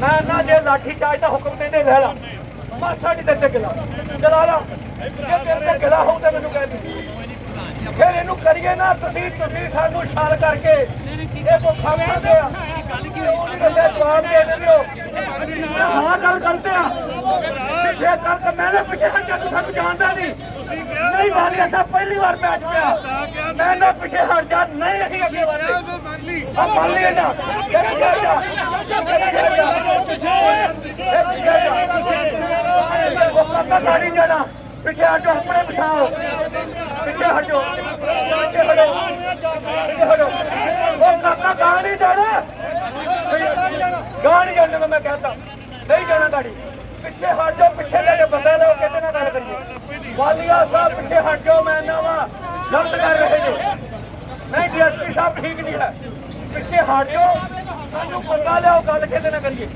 ਮੈਂ ਨਾ, ਜੇ ਲਾਠੀ ਚਾਰਜ ਦਾ ਹੁਕਮ ਦਿੰਦੇ, ਲੈ ਲਾ। ਮਾਸਾ ਨਹੀਂ ਤੇ ਗਿਲਾ। ਚਲਾ ਲਾ। ਜੇ ਤੇਰੇ ਤੇ ਗਿਲਾ ਹੋਊ ਤੇ ਮੈਨੂੰ ਕਹਿ ਦੀ। ਫਿਰ ਇਹਨੂੰ ਕਰੀਏ ਨਾ, ਤੁਸੀਂ ਤੁਸੀਂ ਸਾਨੂੰ ਛਾਲ ਕਰਕੇ ਇਹ ਕੋ ਖਾਵਾਂਗੇ ਆ। ਕਿਉਂ ਨਹੀਂ ਗੱਲੇ ਜਵਾਬ ਦੇ ਦਿੰਦੇ ਹੋ। ਹਾਂ ਗੱਲ ਕਰਦੇ ਆ। ਪਿੱਛੇ ਕਰ ਕੇ ਮੈਂ ਨਾ ਪਿੱਛੇ ਹਟ ਜਾ ਤੂੰ ਸਾਨੂੰ ਜਾਣਦਾ ਨਹੀਂ। ਨਹੀਂ ਵਾਲੀ ਅਸਾਂ ਪਹਿਲੀ ਵਾਰ ਮੈਚ ਪਿਆ ਮੈਂ ਨਾ ਪਿੱਛੇ ਹਟ ਜਾ, ਨਹੀਂ ਅਸੀਂ ਅੱਗੇ ਵਧਦੇ। ਆ ਮੰਨ ਲਿਆ ਜਾ ਕਿਹੜੇ ਜਾ ਜਾ ਕਿਹੜੇ ਜਾ ਜਾ ਇਹ ਪਿੱਛੇ ਜਾ ਉਹ ਕੱਕਾ ਜਾਣਾ। ਪਿੱਛੇ ਹਟੋ, ਆਪਣੇ ਬਿਠਾਓ ਪਿੱਛੇ ਹਟੋ। ਪਿੱਛੇ ਹਟੋ। ਪਿੱਛੇ ਹਟੋ। ਉਹ ਕਾਕਾ ਗਾੜੀ ਜਾਣਾ। ਗਾਂ ਜਾਣ ਜਾਣਾ ਮੈਂ ਕਹਿੰਦਾ ਨਹੀਂ ਜਾਣਾ ਗਾੜੀ। ਪਿੱਛੇ ਹਟ ਜਾਓ, ਪਿੱਛੇ ਲੈ ਕੇ ਬੰਦਾ ਲਓ ਕਿਤੇ ਨਾਲ ਗੱਲ ਕਰੀਏ। ਵਾਲੀਆ ਸਾਹਿਬ, ਪਿੱਛੇ ਹਟ ਜਾਓ, ਮੈਂ ਨਵਾਂ ਗਲਤ ਕਰ ਰਹੇ ਜੋ ਨਹੀਂ, ਡੀਐਸਪੀ ਸਾਹਿਬ ਠੀਕ ਨਹੀਂ ਹੈ। ਪਿੱਛੇ ਹਟ ਜਾਓ। ਸਾਨੂੰ ਬੰਦਾ ਲਿਆਓ, ਗੱਲ ਕਿਤੇ ਨਾ ਕਰੀਏ।